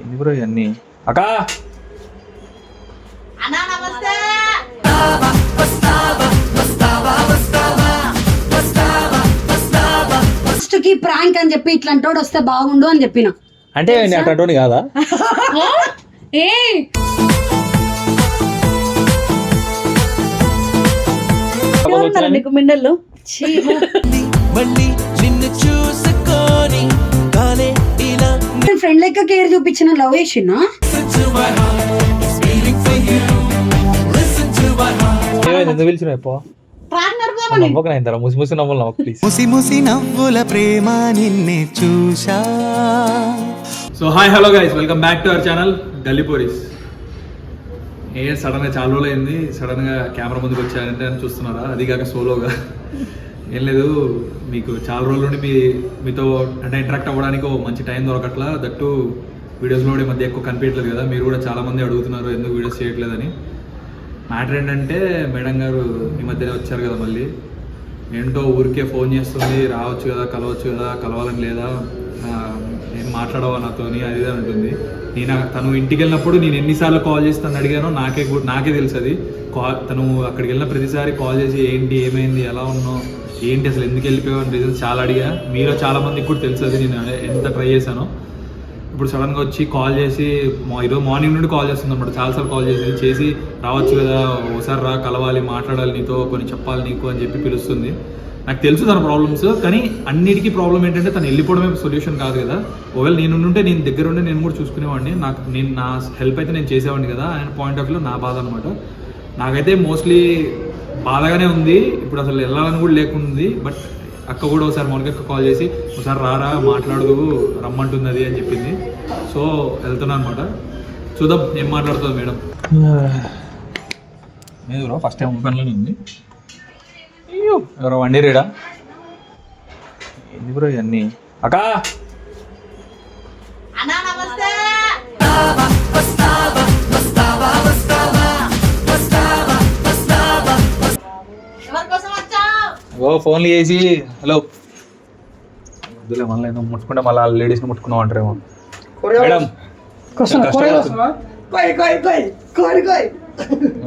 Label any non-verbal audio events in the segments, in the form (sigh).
ఏంది బ్రో ఇవన్నీ? అక్క! అన్నా నమస్తే! ఫస్ట్కి ప్రాంక్ అని చెప్పి ఇట్లాంటోడు వస్తే బాగుండు అని చెప్పిన. అంటే నేను అటువంటి కాదా? ఏ? నీకు మిండలు? మళ్ళీ నిన్ను చూసుకొని కాలే ఇలా ఫ్రెండ్ లెక్క కేర్ చూపించిన లవ్ చేసిన ముసి ముసి నవ్వులు నవ్వకు ప్లీజ్ ముసి ముసి నవ్వుల ప్రేమ నిన్నే చూశా. So hi hello guys welcome back to our channel Galli Poris ఏ సడన్గా చాలా రోజులు అయింది సడన్గా కెమెరా ముందుకు వచ్చారంటే అని చూస్తున్నారా? అది కాక సోలోగా ఏం లేదు మీకు చాలా రోజుల నుండి మీ మీతో అంటే ఇంటరాక్ట్ అవ్వడానికి ఓ మంచి టైం దొరకట్లా. దట్టు వీడియోస్లో కూడా మధ్య ఎక్కువ కనిపించట్లేదు కదా. మీరు కూడా చాలామంది అడుగుతున్నారు ఎందుకు వీడియోస్ చేయట్లేదని. మ్యాటర్ ఏంటంటే మేడం గారు ఈ మధ్యనే వచ్చారు కదా మళ్ళీ. ఏంటో ఊరికే ఫోన్ చేస్తుంది రావచ్చు కదా కలవచ్చు కదా కలవాలని లేదా? ఏం మాట్లాడవా నాతోని? అది అంటుంది. నేను తను ఇంటికి వెళ్ళినప్పుడు నేను ఎన్నిసార్లు కాల్ చేసి తను అడిగానో నాకే నాకే తెలుసు అది. కాల్ తను అక్కడికి వెళ్ళిన ప్రతిసారి కాల్ చేసి ఏంటి ఏమైంది ఎలా ఉన్నావు? ఏంటి అసలు ఎందుకు వెళ్ళిపోయావు అని రీజన్స్ చాలా అడిగా. మీరు చాలా మందికి కూడా తెలుసు అది నేను ఎంత ట్రై చేశాను. ఇప్పుడు సడన్గా వచ్చి కాల్ చేసి ఈరోజు మార్నింగ్ నుండి కాల్ చేస్తుంది అనమాట చాలాసార్లు కాల్ చేసి చేసి రావచ్చు కదా ఒకసారి రా కలవాలి మాట్లాడాలి నీతో కొన్ని చెప్పాలి నీకు అని చెప్పి పిలుస్తుంది. నాకు తెలుసు తన ప్రాబ్లమ్స్ కానీ అన్నిటికీ ప్రాబ్లం ఏంటంటే తను వెళ్ళిపోవడమే సొల్యూషన్ కాదు కదా. ఒకవేళ నేను ఉంటే నేను దగ్గర ఉండి నేను కూడా చూసుకునేవాడిని. నాకు నేను నా హెల్ప్ అయితే నేను చేసేవాడిని కదా ఆయన పాయింట్ ఆఫ్ వ్యూలో నా బాధ అనమాట నాకైతే మోస్ట్లీ బాధగానే ఉంది. ఇప్పుడు అసలు వెళ్ళాలని కూడా లేకుంది. బట్ అక్క కూడా ఒకసారి మౌనికక్క కాల్ చేసి ఒకసారి రారా మాట్లాడదు రమ్మంటున్నది అని చెప్పింది. సో వెళ్తున్నా అనమాట చూద్దాం ఏం మాట్లాడుతుంది మేడం. (sighs) లేదు బ్రో ఫస్ట్ టైం ఓపెన్లోనే ఉంది. అయ్యో ఎవరో వండి రేడా ఏంది బ్రో ఇవన్నీ? అక్క! ఓ ఫోన్లు చేసి హలో. వద్దులే మళ్ళీ ఏదో ముట్టుకుంటే మళ్ళీ లేడీస్ని ముట్టుకున్నాం అంటారేమో. మేడం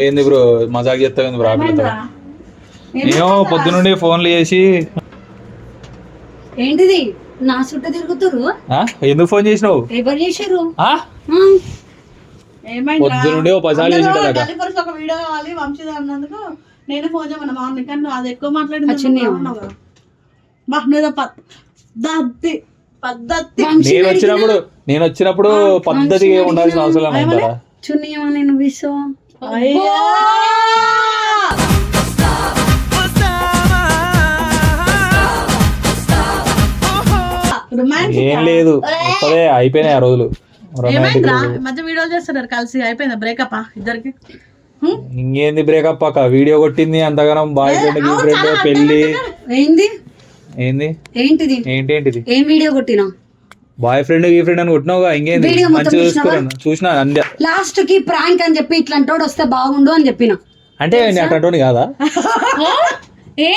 ఏంది బ్రో మజాక్ చేస్తావు బ్రో ఆపిల్లతో నేను పొద్దునుండి ఫోన్లు చేసి ఏంటిది? నా చుట్టూ తిరుగుతురు ఆ? ఎందుకు ఫోన్ చేసినావు? ఎవరు చేశారు పొద్దునుండి ఓ చేసి దాకా గల్లీపరుసు ఒక వీడియో కావాలి అన్నందుకు. నేను ఫోన్ చేయమన్నా మార్నింగ్ కానీ నువ్వు అది ఎక్కువ మాట్లాడింది. బా నువ్వు పద్ధతి పద్ధతి. నేను వచ్చినప్పుడు నేను వచ్చినప్పుడు పద్ధతిగా ఉండాల్సిన అవసరం లేదు చున్నీ ఏమని నువ్వు ఇసో అయ్యో. రొమాన్స్ ఏం లేదు. అయిపోయినాయి ఆ రోజులు. మధ్య వీడియోలు చేస్తున్నారు కలిసి. అయిపోయిందా బ్రేకప్ ఇద్దరికి? ఇంకేంది బ్రేకప్ అక్క? వీడియో కొట్టింది అంతగానం బాయ్ ఫ్రెండ్ గీ ఫ్రెండ్ పెళ్ళి ఏంది? ఏంది? ఏంటిది? ఏంటి ఏంటిది ఏం వీడియో కొట్టినా? బాయ్ ఫ్రెండ్ గీ ఫ్రెండ్ అని కొట్టినావుగా? ఇంకేంది? వీడియో మొత్తం మంచిగా? చూసుకున్నాను చూసినా అందే లాస్ట్కి ప్రాంక్ అని చెప్పి ఇట్లాంటోడు వస్తే బాగుండు అని చెప్పిన. అంటే నేను అటువంటి కాదా? (laughs) ఏ?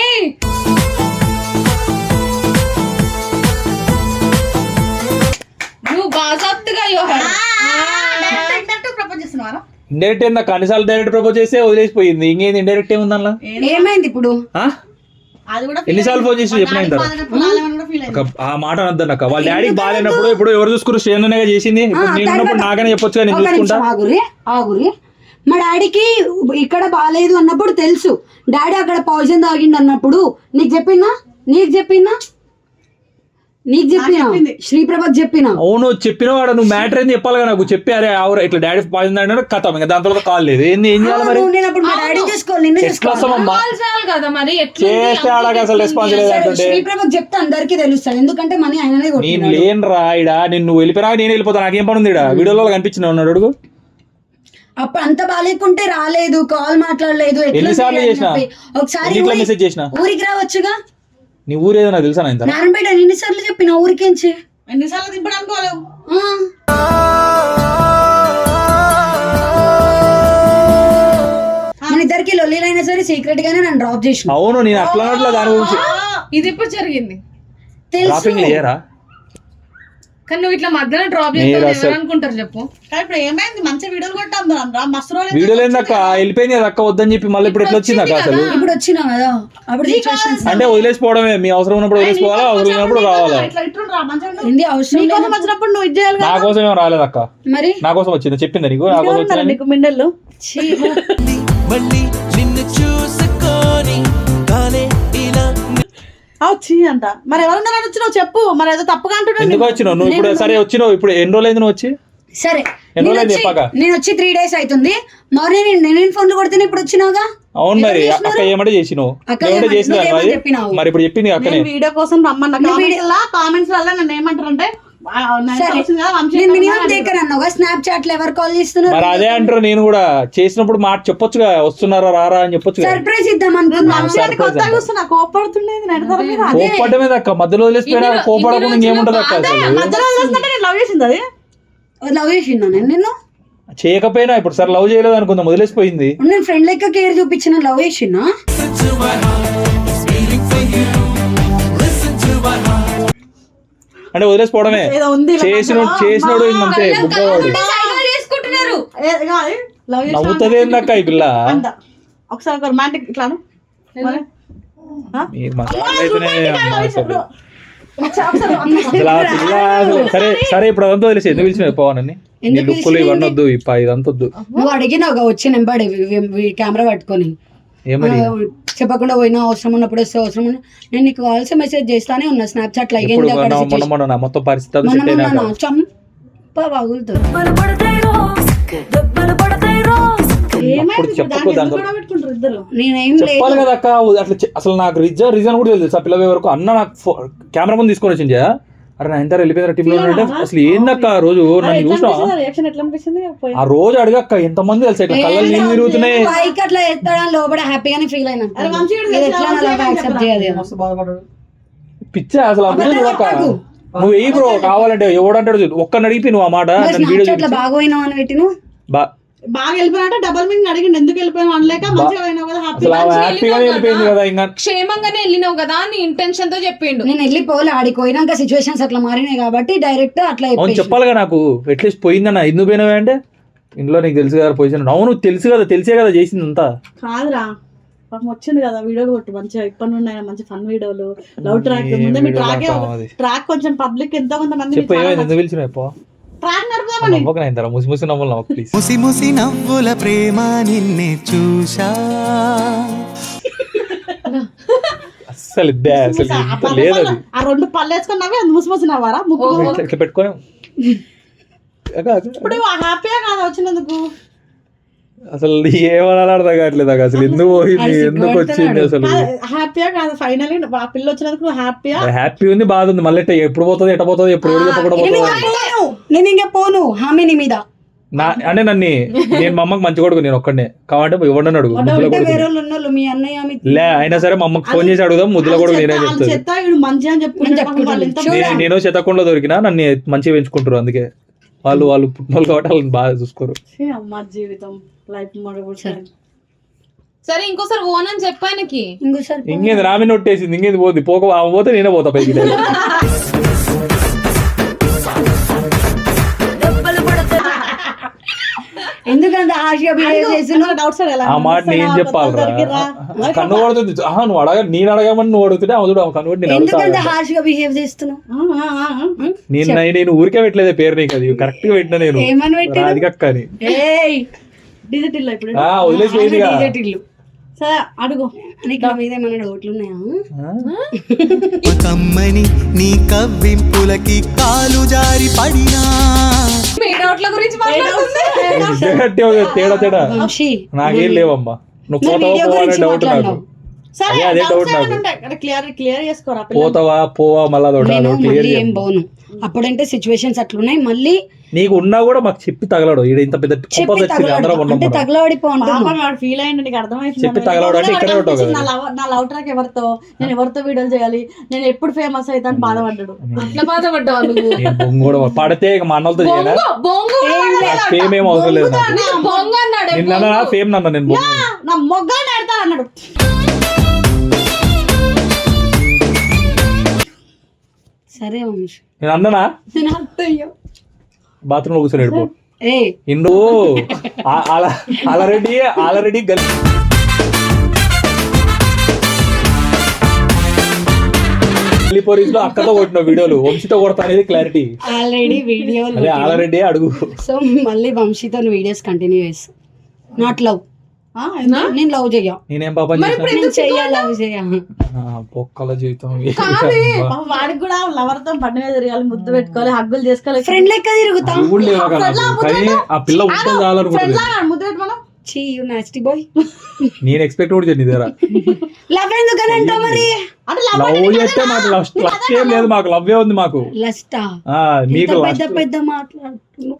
నువ్వు బాజాప్తుగా చేస్తున్నారా ఇండైరెక్ట్ ఏందా? కనీసాలు డైరెక్ట్ ప్రపోజ్ చేస్తే వదిలేసిపోయింది. ఇంకేంది? ఇండైరెక్ట్ ఏముంది అందులో ఏమైంది ఇప్పుడు? ఆ? అది కూడా ఎన్నిసార్లు ఫోన్ చేసి చెప్పినా ఆ మాట అనొద్దు అక్క వాళ్ళ డాడీకి బాగాలేనప్పుడు ఇప్పుడు ఎవరు చూసుకున్నారు? శ్రేణునేగా చేసింది. ఇప్పుడు నేను ఉన్నప్పుడు నాకనే చెప్పొచ్చు నేను ఒక చూసుకుంటా? ఆగురి ఆగురి మా డాడీకి ఇక్కడ బాగాలేదు అన్నప్పుడు తెలుసు. డాడీ అక్కడ పాయిజన్ తాగిండు అన్నప్పుడు నీకు చెప్పినా? నీకు చెప్పినా? నీకు చెప్పినా? చెప్పింది. శ్రీప్రభకు చెప్పినా? అవును చెప్పిన వాడు నువ్వు మ్యాటర్ ఏంది చెప్పాలి నాకు? చెప్పి అరే ఆవురా ఇట్లా డాడీ పాయింది అంటే కథం. ఇంకా దాని తర్వాత కాల్ లేదు. ఏంది ఏం చేయాలి మరి? నేను అప్పుడు మా డాడీ చూసుకోవాలి నిన్ను కదా మరి? చేస్తే అసలు రెస్పాన్స్ లేదంటుంటే శ్రీప్రభకు చెప్తే అందరికీ తెలుస్తుంది ఎందుకంటే మనీ ఆయననే నేను లేను రా ఇడా నేను నువ్వు వెళ్ళిపోయినా నేను వెళ్ళిపోతా నాకేం పని ఉంది ఇడా వీడియోలో కనిపించిన ఉన్నాడు అడుగు? అప్పుడు అంత బాగాలేకుంటే రాలేదు కాల్ మాట్లాడలేదు. ఎన్నిసార్లు చేసినా? చెప్పి. ఒకసారి ఊరికి రావచ్చుగా? నీ ఊరేదో నాకు తెలుసా ఇంత నారాయణపేట ఎన్నిసార్లు చెప్పిన? ఊరికేంచి ఎన్నిసార్లు దింపడానికి పోలేవు. ఆ. మన ఇద్దరికి లొల్లిలైనా సరే సీక్రెట్ గానే నన్ను డ్రాప్ చేసిన అవును నేను అట్లా దాని గురించి. ఇది ఇప్పుడు జరిగింది. తెలుసు. డ్రాపింగ్ లేయరా కానీ నువ్వు ఇట్లా మధ్యలో డ్రాప్ మీరు చేస్తావు అసలు- ఎవరు అనుకుంటారు చెప్పు. కానీ ఇప్పుడు ఏమైంది? మంచి వీడియోలు కొట్టాం రా మస్తు రోజులు వీడియోలు ఏందక్క? వెళ్ళిపోయింది కదా అక్క వద్దని చెప్పి మళ్ళీ ఇప్పుడు ఎట్లా వచ్చింది అక్క అసలు? ఇప్పుడు వచ్చినావు కదా? అప్పుడు అంటే వదిలేసిపోవడమే. మీ అవసరం ఉన్నప్పుడు వదిలేసిపోవాలా? అవసరం ఉన్నప్పుడు రావాలా? ఇట్లా ఇట్లా రా మంచిగా ఉండు. ఏంది అవసరం లేదు. నీకోసం వచ్చినప్పుడు నువ్వు ఇది చేయాలి నా కోసం ఏం రాలేదు అక్క మరి? నా కోసం వచ్చింది. చెప్పిందా నీకు? నా కోసం వచ్చిందని నీకు మళ్ళీ నిన్ను చూసుకొని కాలే వచ్చి అంట. మరి ఎవరున్నారని వచ్చినావు చెప్పు. మరి ఏదో తప్పుగా అంటున్నావు ఎందుకు వచ్చినావు? నువ్వు ఇప్పుడు సరే వచ్చినావు. ఇప్పుడు ఎన్ని రోజులు అయింది నువ్వు వచ్చి? సరే. ఎన్ని నేను రోజులు వచ్చి చెప్పాక? నేను వచ్చి త్రీ డేస్ అవుతుంది. మార్నింగ్ నేను ఫోన్లు కొడితేనే ఇప్పుడు వచ్చినావుగా? అవును మరి. ఎవరు అక్క చేసినారు? ఏమంటే చేసినావు? అక్క ఏమంటే నువ్వేమని మరి? చెప్పినావు? మరి ఇప్పుడు చెప్పింది అక్కనే. నేను వీడియో కోసం రమ్మన్న. కామెంట్స్ కామెంట్స్ వల్ల నన్ను ఏమంటారంటే మినిమం దగ్గర అన్నావుగా స్నాప్ చాట్లో ఎవరు కాల్ చేస్తున్నారు? మరి అదే అంటారు నేను కూడా చేసినప్పుడు మాట చెప్పొచ్చుగా వస్తున్నారా రారా అని చెప్పొచ్చుగా. సర్ప్రైజ్ ఇద్దాం అనుకున్నా. కోపడుతుండేది కోపడమే అక్క? మధ్యలో వదిలేసిపోయినా కోపడకుండా ఇంకేముంటది అక్క లవ్ చేసింది అది. లవ్ చేసిందా నేను నిన్ను? చేయకపోయినా ఇప్పుడు సరే లవ్ చేయలేదు అనుకుందాం వదిలేసిపోయింది. నేను ఫ్రెండ్ లెక్క కేర్ చూపించిన లవ్ చేసినా అంటే వదిలేసిపోవడమే. ఏదో ఉంది ఇలా చేసిన. చేసినోడు ఇంకంతే బుగ్గవాడు నవ్వుతుంది ఏందక్క ఈ పిల్ల? అంత ఒకసారి ఒక రొమాంటిక్ అసలు. సరే సరే ఇప్పుడు అదంతా తెలిసి ఎందుకు పిలిచిన పవన్ నీ లుక్కులు ఇవన్నీ వద్దు ఇదంతా వద్దు. నువ్వు అడిగినావుగా వచ్చి నెంబడి కెమెరా పట్టుకొని. చెప్పకుండా పోయినా అవసరం ఉన్నప్పుడు వస్తే అవసరం ఉన్న నేను నీకు కావాల్సిన మెసేజ్ చేస్తానే ఉన్నా స్నాప్ చాట్లో ఇప్పుడు ఏంది అక్కడ మొన్న మొన్న situation? మొన్న నా మొత్తం పరిస్థితి అంతా మొన్న సెట్ మొన్న అయినాక. నా చంప పగులుతుంది ఏమైంది? అప్పుడు చెప్పకు దాన్ని దాంతో. ఎందుకు గొడవ పెట్టుకుంటారు ఇద్దరు? నేనేం చెప్పాలి కదా అక్క అట్లా అసలు నాకు రీజన్ రీజన్ కూడా తెలియదు. ఆ పిల్ల వరకు అన్న నాకు కెమెరా ముందు తీసుకొని వచ్చింది అరే నా ఎంత వెళ్ళిపోయింది టీంలో అంటే అసలు ఏందక్క ఆ రోజు? నన్ను చూసినా రియాక్షన్ ఎట్లా అనిపిస్తుంది? పోయి. ఆ రోజు అడగక్క ఎంత మంది తెలుసా ఇట్లా కళ్ళలు నీళ్ళు తిరుగుతున్నాయి? పైకి అట్లా లోపల హ్యాపీగానే ఫీల్ అయినా. పిచ్చా అసలు ఆ వీడియో చూడక్క. నువ్వు వెయ్యి బ్రో కావాలంటే ఎవడంటాడు చూడు. ఒక్కని అడిగి నువ్వు ఆ మాట వీడియో స్నాప్ చాట్లో చూపించి. బాగా పోయినావు అని పెట్టిను బా బాగా వెళ్ళిపోయినట్టే డబల్ మీనింగ్ అడిగిండు. ఎందుకు వెళ్ళిపోయాను అనలేక మంచిగా పోయినావు కదా హ్యాపీ అసలు ఆమె హ్యాపీగానే వెళ్ళిపోయింది కదా ఇంకా. క్షేమంగానే వెళ్ళినావు కదా నీ ఇంటెన్షన్తో చెప్పిండు. నేను వెళ్ళిపోలే ఆడికి పోయినాక సిచ్యువేషన్స్ అట్లా మారినాయి కాబట్టి డైరెక్ట్ అట్లా అవును చెప్పేసి. చెప్పాలిగా నాకు. ఎట్లీస్ట్ పోయిందన్న. ఎందుకు పోయినావే అంటే? ఇంట్లో నీకు తెలుసు కదా పొజిషన్ అవును తెలుసు కదా తెలిసే కదా చేసింది అంతా. కాదురా. పాపం వచ్చింది కదా వీడియోలు కొట్టు. మంచిగా ఇప్పటి నుండి అయినా మంచి ఫన్ వీడియోలు లవ్ ట్రాక్ ముందే మీ వీడియోలు ట్రాక్ అంటావు అది? ట్రాక్ కొంచెం పబ్లిక్ ఎంతో కొంతమంది చెప్పు ఏమైంది? ఎందుకు పిలిచిన ఎప్పో ట్రాక్ నేను ముసి ముసి నవ్వులు నవ్వకు ప్లీజ్ ముసి ముసి నవ్వుల ప్రేమ నిన్నే చూశా. ఇద్దే అసలు ఆ ఇంత లేదు అది. ఆ రెండు పళ్ళు వేసుకున్నావే అది ముసిమోసినవారా ముక్కు ఇట్లా. ఇప్పుడు హ్యాపీగా కాదు వచ్చినందుకు? అసలు ఏమన్నా అర్థం కావట్లేదు అసలు. ఎందుకు పోయింది? ఎందుకు వచ్చింది అసలు? హ్యాపీగా కాదు ఫైనలీ ఆ పిల్ల వచ్చినందుకు నువ్వు హ్యాపీగా హ్యాపీ ఉంది బాధ ఉంది. మళ్ళీ ఎప్పుడు పోతుంది ఎట్ట పోతుంది ఎప్పుడు చెప్పకుండా నేను పోతుంది? ఇంకా పోను. నేను ఇంకా పోను హామీ నీ మీద. నా అంటే నన్ను నేను మా అమ్మకి మంచి కొడుకు నేను ఒక్కడనే. కాబట్టి ఎవడని అడుగు. లే అయినా సరే మా అమ్మకి ఫోన్ చేసి అడుగుదాం ముద్దుల కొడుకు నేనే చెప్తాను. నేను శతకుండా దొరికినా నన్ను మంచిగా పెంచుకుంటారు అందుకే. వాళ్ళు వాళ్ళు పుట్టిన కాబట్టి వాళ్ళని బాగా చూసుకోరు. ఛీ, అమ్మ జీవితం లైఫ్ మొదలు సరే. ఇంకోసారి ఓన్ అని చెప్పానికి ఇంకోసారి. ఇంకేంది రామి నొట్టేసింది ఇంకేంది పోతుంది పోక పోతే నేనే పోతా పైకి. (laughs) ఎందుకంత హార్ష్గా బిహేవ్ చేస్తున్నావు? డౌట్స్ ఆ మాట నేను చెప్పాలరా కన్ను పడుతుంది ఆహా, నువ్వు అడగ నేను అడగమని నువ్వు అడుగుతుంటే ఆమె చూడు ఆమె కన్ను పడి నేను ఎందుకంత అడుగుతా హార్ష్గా బిహేవ్ చేస్తున్నావు? నేను నేను ఊరికే పెట్టలేదే పేరు నీకు అది. కరెక్ట్గా పెట్టినా నేను. సరే అడుగు. నీకు నా మీద ఏమైనా డౌట్లు ఉన్నాయా? కమ్మని నీ కవ్వింపులకి కాలు జారి పడినా? మీ డౌట్ల గురించి మాట్లాడుతుంది. గట్టిగా తేడా తేడా. నాకేం లేవమ్మా. నువ్వు పోతావా డౌట్ నాకు. అదే నాకు. క్లియర్ క్లియర్ చేసుకోరా పిల్ల పోతావా పోవా మళ్ళా నేను మళ్ళీ ఏం. పోను. అప్పుడంటే సిచ్యువేషన్స్ అట్లున్నాయి. మళ్ళీ నీకు ఉన్నా కూడా మాకు చెప్పి తగలడు. ఈడ ఇంత పెద్ద చెప్పి తగలడు. అంటే ఫీల్ అయ్యింది నీకు అర్థమైంది చెప్పి తగలడు అంటే ఇక్కడే ఉంటావు కదా. నా లవ్ ట్రాక్ ఎవరితో? నేను ఎవరితో వీడియోలు చేయాలి? నేను ఎప్పుడు ఫేమస్ అవుతాను? బాధపడ్డాడు. అట్లా బాధపడ్డావు నువ్వు? కూడా పడితే ఇక మా అన్నలతో చేయనా? బొంగు బొంగు ఫేమ్ ఏం అవసరం లేదు నాకు. బొంగు అన్నాడు నిన్న ఫేమ్ నన్న నేను బొంగు. నా అన్నాడు సరే వంశీ. నేను అన్ననా? నేను అత్తయ్య బాత్రూమ్లో కూర్చొని పో ఏ. ఇండు ఆల్రెడీ ఆల్రెడీ గల్ పోలీస్లో అక్కతో కొట్టిన వీడియోలు. వంశీతో కొడతా అనేది క్లారిటీ ఆల్రెడీ వీడియో అదే ఆల్రెడీ అడుగు. సో మళ్ళీ వంశీతో వీడియోస్ కంటిన్యూ చేస్తా నాట్ లవ్? నేను లవ్ చెయ్య నేనేం పాపం లవ్ పొక్కల జీవితం వాడికి కూడా లవర్తో మీద తిరగాలి ముద్దు పెట్టుకోవాలి హగ్గులు చేసుకోవాలి. ఫ్రెండ్ లెక్క తిరుగుతా. ఆ పిల్ల ముద్దు పెట్టుకోను చీ యూ నాస్టీ బాయ్ నేను ఎక్స్పెక్ట్ కూడా చేయను ఇదేరా. లవ్ ఎందుకని అంటావు మరి? అంటే లవ్ చేస్తే మాకు ఏం లేదు మాకు లవ్ ఉంది మాకు. లస్టా నీకు పెద్ద లస్ట్ పెద్ద మాట్లాడుతున్నావు?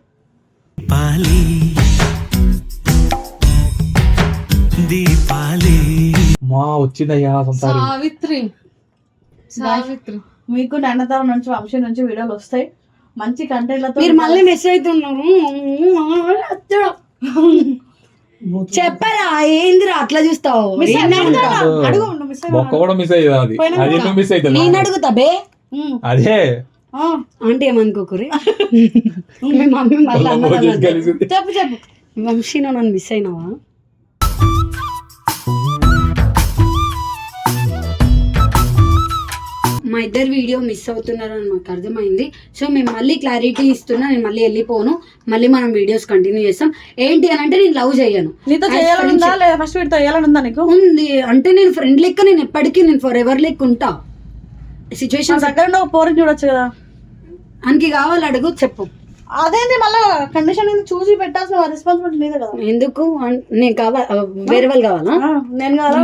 దీపాలి. మా వచ్చిందయ్యా సంసారి. సావిత్రి. సావిత్రి. మీకు నాన్నతరం నుంచి వంశీ నుంచి వీడియోలు వస్తాయి. మంచి కంటెంట్లతో మీరు మళ్ళీ మిస్ అవుతున్నారు చెప్పరా ఏందిరా అట్లా చూస్తావు? మిస్ మిస్ బొక్క కూడా మిస్ అయ్యేది అది. అది నువ్వు మిస్ అవుతుంది నేను అడుగుతా బే. అదే. అంటే ఏమనుకోకురి (laughs) మీ మమ్మీ మళ్ళీ చెప్పు చెప్పు. వంశీ నన్ను మిస్ అయినావా? మా ఇద్దరు వీడియో మిస్ అవుతున్నారని మాకు అర్థమైంది. సో మేము మళ్ళీ క్లారిటీ ఇస్తున్నా నేను మళ్ళీ వెళ్ళిపోను. మళ్ళీ మనం వీడియోస్ కంటిన్యూ చేస్తాం. ఏంటి అని అంటే నేను లవ్ చేయను. నీతో లేదా ఫస్ట్ చేయాలని ఉందా నీకు? ఉంది. అంటే నేను ఫ్రెండ్ లెక్క నేను ఎప్పటికీ నేను ఫర్ ఎవర్ లెక్క ఉంటా. సిచ్యువేషన్ దగ్గర పోరిని చూడొచ్చు కదా. అనికి కావాలి అడుగు చెప్పు. అదేంటి మళ్ళా కండిషన్ చూసి పెట్టాల్సిన రెస్పాన్సిబిలిటీ నీదే కదా. ఎందుకు? నేను కావాలి వేరే వాళ్ళు కావాలా? నేను కావాలా?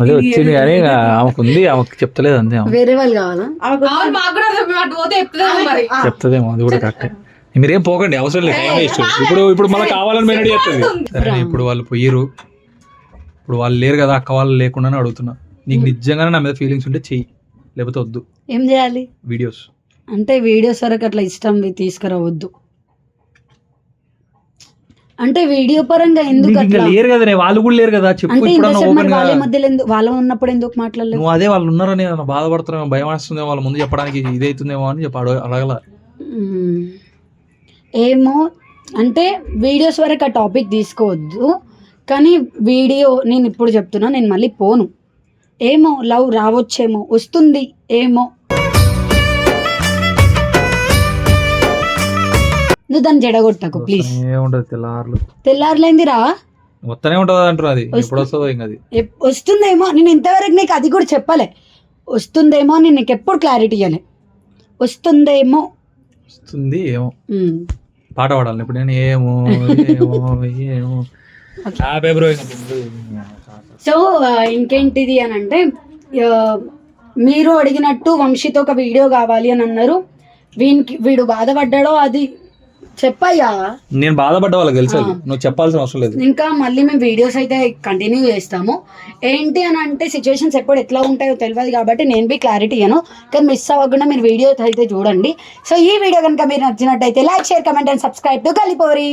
అదే వచ్చింది కానీ ఆమెకు ఉంది ఆమెకు చెప్తలేదు అంతే వేరే వాళ్ళు కావాలా? చెప్తుందా చెప్తదేమో అది. కూడా కరెక్ట్ మీరేం పోకండి అవసరం లేదు. టైం వేస్ట్ ఇప్పుడు ఇప్పుడు మళ్ళీ కావాలని మెనడి చేస్తుంది. సరే ఇప్పుడు వాళ్ళు పోయిరు ఇప్పుడు వాళ్ళు లేరు కదా అక్క వాళ్ళు లేకుండానే అడుగుతున్నా. నీకు నిజంగానే నా మీద ఫీలింగ్స్ ఉంటే చెయ్యి లేకపోతే వద్దు. ఏం చేయాలి? వీడియోస్ అంటే వీడియోస్ వరకు అట్లా ఇష్టం తీసుకురావద్దు. అంటే వీడియో పరంగా ఎందుకు అట్లా? లేరు కదా వాళ్ళు కూడా లేరు కదా చెప్పు అంటే మరి వాళ్ళ మధ్యలో ఎందుకు వాళ్ళ ఉన్నప్పుడు ఎందుకు మాట్లాడలేదు? నువ్వు అదే వాళ్ళు ఉన్నారని ఏమన్నా బాధపడుతున్నావు భయం వేస్తుందేమో వాళ్ళ ముందు చెప్పడానికి ఇదైతుందేమో అని చెప్పి అడగ అడగల. ఏమో అంటే వీడియోస్ వరకు ఆ టాపిక్ తీసుకోవద్దు కానీ వీడియో నేను ఇప్పుడు చెప్తున్నా నేను మళ్ళీ పోను. ఏమో లవ్ రావచ్చేమో వస్తుంది ఏమో. నువ్వు దాన్ని జడగొట్టకు ప్లీజ్ తెల్లారులు. తెల్లారులేందిరా వస్తూనే ఉంటది అంటారు అది. ఎప్పుడు వస్తుందో ఇంకా అది. ఎప్- వస్తుందేమో నేను ఇంతవరకు నీకు అది కూడా చెప్పలే. వస్తుందేమో నేను నీకు ఎప్పుడు క్లారిటీ ఇవ్వలే వస్తుందేమో. వస్తుంది ఏమో. పాట పాడాలి ఇప్పుడు నేను ఏమో ఏమో సో ఆ, ఇంకేంటిది అని అంటే ఆ, మీరు అడిగినట్టు వంశీతో ఒక వీడియో కావాలి అని అన్నారు. వీనికి వీడు బాధపడ్డాడో అది చెప్పయ్యా. నేను బాధపడ్డ వాళ్ళకి తెలుసు. నువ్వు చెప్పాల్సిన అవసరం లేదు. ఇంకా మళ్ళీ మేము వీడియోస్ అయితే కంటిన్యూ చేస్తాము. ఏంటి అని అంటే సిచ్యువేషన్స్ ఎప్పుడు ఎట్లా ఉంటాయో తెలియదు కాబట్టి నేను బి క్లారిటీ ఇయ్యను. కానీ మిస్ అవ్వకుండా మీరు వీడియోస్ అయితే చూడండి. సో ఈ వీడియో కనుక మీరు నచ్చినట్టయితే like share comment and subscribe to కలిపోరి